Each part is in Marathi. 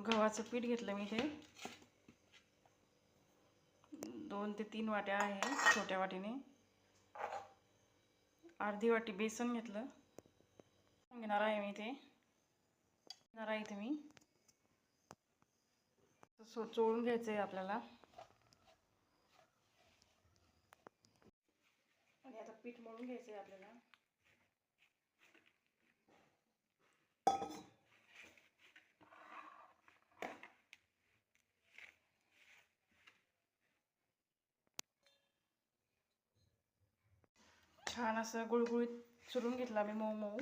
गव्हाचं पीठ घेतलं मी हे. दोन ते तीन वाट्या आहे छोट्या वाटीने. अर्धी वाटी बेसन घेतलं. घेणार आहे मी ते घेणार आहे इथे मी. सो चोळून घ्यायचं आहे आपल्याला. आणि आता पीठ मळून घ्यायचं आहे आपल्याला. छान असं गुळगुळीत चुरून घेतला मी मऊ मऊ.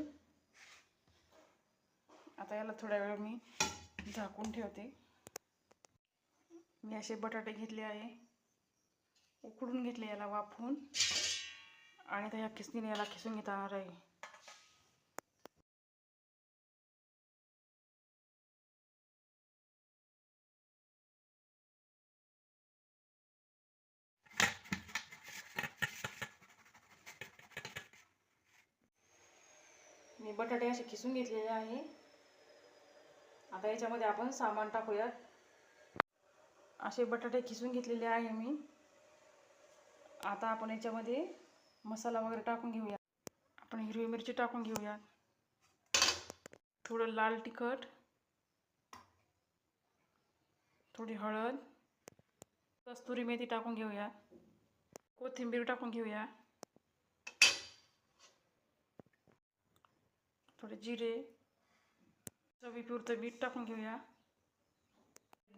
आता याला थोड्या वेळ मी झाकून ठेवते. मी असे बटाटे घेतले आहे. उकडून घेतले याला वाफवून आणि त्या या खिसणीने याला खिसून घेता येणार आहे. मी बटाटे असे खिसून घेतलेले आहे. आता याच्यामध्ये आपण सामान टाकूयात. असे बटाटे खिसून घेतलेले आहे मी. आता आपण याच्यामध्ये मसाला वगैरे टाकून घेऊया आपण हिरवी मिरची टाकून घेऊयात. थोडं लाल तिखट. थोडी हळद. कस्तुरी मेथी टाकून घेऊया कोथिंबीर टाकून घेऊया थोडे जिरे चवीपुरतं मीठ टाकून घेऊया.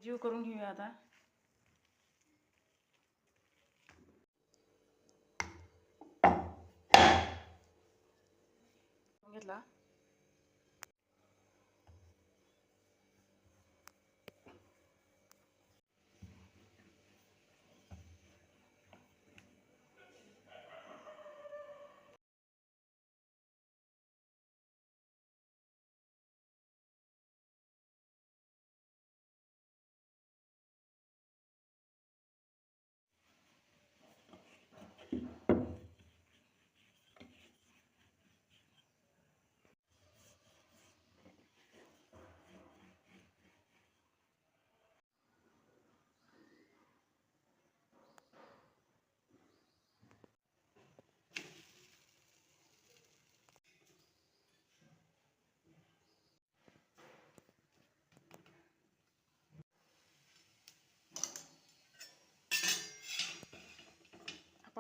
जीव करून घेऊया आता. घेतला?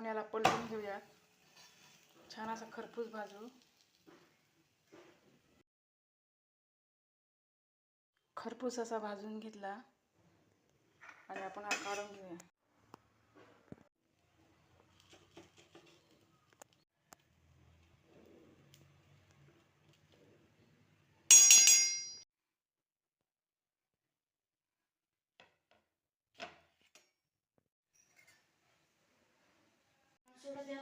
आपण याला पलटून घेऊया. छान असा खरपूस भाजू. खरपूस असा भाजून घेतला. आणि आपण हा काढून घेऊया. sobre